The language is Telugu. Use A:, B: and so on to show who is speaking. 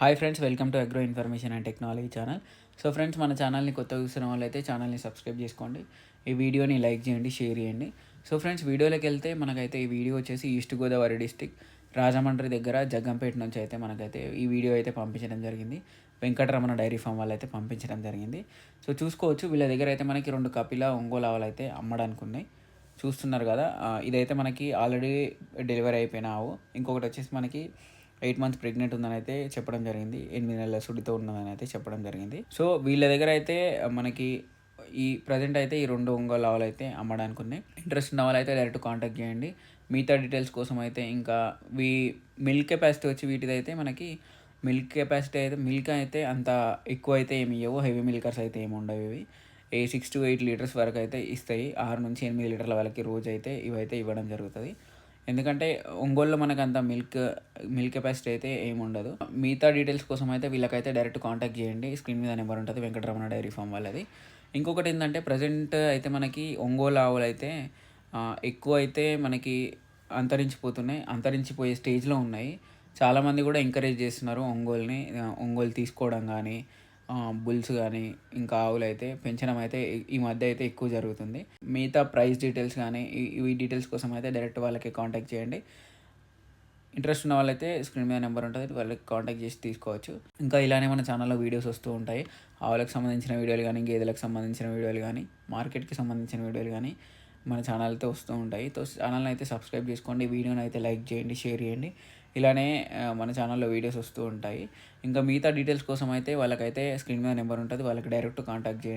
A: Hi friends welcome to agro information and technology channel so friends మన ఛానల్ని కొత్త చూస్తున్న వాళ్ళైతే ఛానల్ని సబ్స్క్రైబ్ చేసుకోండి. ఈ వీడియోని లైక్ చేయండి షేర్ చేయండి. సో ఫ్రెండ్స్ వీడియోలోకి వెళ్తే మనకైతే ఈ వీడియో వచ్చేసి ఈస్ట్ గోదావరి డిస్టిక్ రాజమండ్రి దగ్గర జగ్గంపేట నుంచి అయితే మనకైతే ఈ వీడియో అయితే పంపించడం జరిగింది. వెంకటరమణ డైరీ ఫామ్ వాళ్ళు అయితే పంపించడం జరిగింది. సో చూసుకోవచ్చు వీళ్ళ దగ్గర అయితే మనకి రెండు కపిల ఒంగోలు ఆవులు అయితే అమ్మడానికి ఉన్నాయి చూస్తున్నారు కదా ఇదైతే మనకి ఆల్రెడీ డెలివరీ అయిపోయిన ఆవు. ఇంకొకటి వచ్చేసి మనకి ఎయిట్ మంత్స్ ప్రెగ్నెంట్ ఉందని అయితే చెప్పడం జరిగింది. ఎనిమిది నెలల సుడితో ఉన్నదని అయితే చెప్పడం జరిగింది. సో వీళ్ళ దగ్గర అయితే మనకి ఈ ప్రజెంట్ అయితే ఈ రెండు ఒంగోలు ఆవులు అయితే అమ్మడానికి ఉన్నాయి. ఇంట్రెస్ట్ ఉన్న వాళ్ళు అయితే డైరెక్ట్ కాంటాక్ట్ చేయండి. మిగతా డీటెయిల్స్ కోసం అయితే ఇంకా వీ మిల్క్ కెపాసిటీ వచ్చి వీటిది అయితే మనకి మిల్క్ కెపాసిటీ అయితే మిల్క్ అయితే అంత ఎక్కువ అయితే ఏమి ఇవ్వవు హెవీ మిల్కర్స్ అయితే ఏమి ఉండవు ఇవి. ఏ సిక్స్ టు ఎయిట్ లీటర్స్ వరకు అయితే ఇస్తాయి. ఆరు నుంచి ఎనిమిది లీటర్ల వరకు రోజు అయితే ఇవైతే ఇవ్వడం జరుగుతుంది. ఎందుకంటే ఒంగోలులో మనకు అంత మిల్క్ మిల్క్ కెపాసిటీ అయితే ఏమి ఉండదు. మిగతా డీటెయిల్స్ కోసం అయితే వీళ్ళకైతే డైరెక్ట్ కాంటాక్ట్ చేయండి. స్క్రీన్ మీద నెంబర్ ఉంటుంది వెంకటరమణ డైరీ ఫామ్ వాళ్ళది. ఇంకొకటి ఏంటంటే ప్రజెంట్ అయితే మనకి ఒంగోలు ఆవులు అయితే ఎక్కువ అయితే మనకి అంతరించిపోతున్నాయి అంతరించిపోయే స్టేజ్లో ఉన్నాయి. చాలామంది కూడా ఎంకరేజ్ చేస్తున్నారు ఒంగోలుని ఒంగోలు తీసుకోవడం కానీ బుల్స్ కానీ ఇంకా ఆవులు అయితే పెంచడం అయితే ఈ- మధ్య అయితే ఎక్కువ జరుగుతుంది. మిగతా ప్రైస్ డీటెయిల్స్ కానీ ఈ డీటెయిల్స్ కోసం అయితే డైరెక్ట్ వాళ్ళకి కాంటాక్ట్ చేయండి. ఇంట్రెస్ట్ ఉన్న వాళ్ళైతే స్క్రీన్ మీద నెంబర్ ఉంటుంది వాళ్ళకి కాంటాక్ట్ చేసి తీసుకోవచ్చు. ఇంకా ఇలానే మన ఛానల్లో వీడియోస్ వస్తూ ఉంటాయి. ఆవులకు సంబంధించిన వీడియోలు కానీ గేదెలకు సంబంధించిన వీడియోలు కానీ మార్కెట్కి సంబంధించిన వీడియోలు కానీ మన ఛానల్తో వస్తూ ఉంటాయి. తో ఛానల్ని అయితే సబ్స్క్రైబ్ చేసుకోండి. వీడియోని అయితే లైక్ చేయండి షేర్ చేయండి. ఇలానే మన ఛానల్లో వీడియోస్ వస్తూ ఉంటాయి. ఇంకా మిగతా డీటెయిల్స్ కోసం అయితే వాళ్ళకైతే స్క్రీన్ మీద నెంబర్ ఉంటుంది. వాళ్ళకి డైరెక్ట్ కాంటాక్ట్ చేయండి.